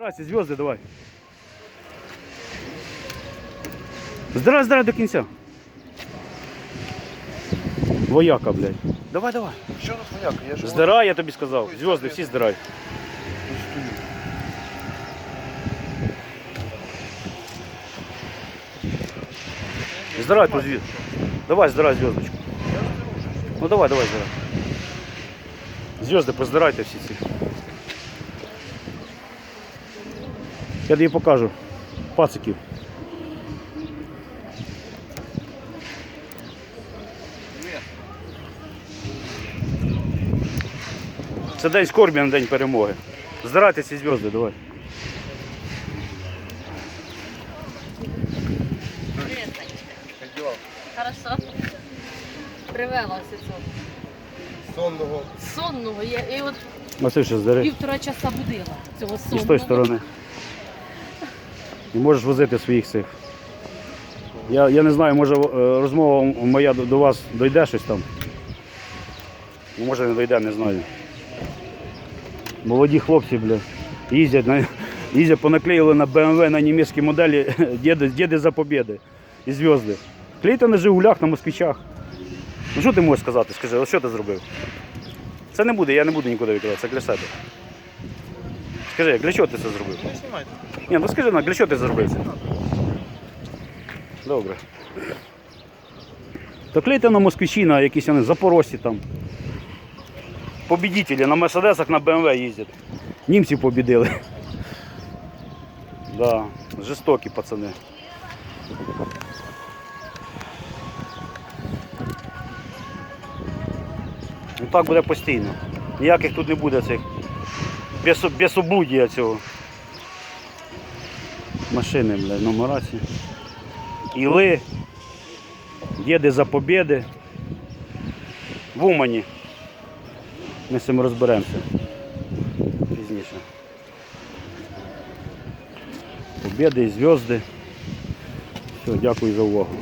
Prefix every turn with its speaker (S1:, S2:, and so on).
S1: Здрасте, звезды давай. Здравствуй, здравствуй до кінця. Вояка, блядь. Давай, давай.
S2: Що у нас вояка? Я ж
S1: Здирай, я тобі сказав. Звезди всі здирай. Здирай ту звезду. Давай, здирай звездочку. Ну давай, давай, здирай. Звезди поздирайте всі ці. Я тобі покажу. Пациків. Це день скорбі на день перемоги. Здирайте ці зв'язки, давай.
S3: Хорошо. Привела ось цього.
S2: сонного.
S3: Сонного. Я і от
S1: Оце ще здери.
S3: півтора часа будила цього
S1: І
S3: сонного.
S1: з тої сторони. І можеш возити своїх цих. Я, я не знаю, може е, розмова моя до, до вас дойде щось там. Ну, Може не дойде, не знаю. Молоді хлопці, бля, їздять, на, їздять, понаклеїли на BMW на німецькій моделі діди, діди за побіди і зв'язки. Клейте на Жигулях, на москвичах. Ну що ти можеш сказати? Скажи, що ти зробив? Це не буде, я не буду нікуди викидати, це для себе. Скажи, для чого ти це зробив?
S2: Не знімайте.
S1: Ні, ну скажи, ну, для чого ти це зробив? Добре. То клейте на москвичі, на якісь вони запорожці там. Побідітелі на Мерседесах на БМВ їздять. Німці побідили. Да, жорстокі пацани. Ну так буде постійно. Ніяких тут не буде цих без, безоблудія цього. Машини, блядь, нумерації. Іли, діди за побіди. В Умані. Ми з цим розберемося пізніше. Побіди і зв'язки. Все, дякую за увагу.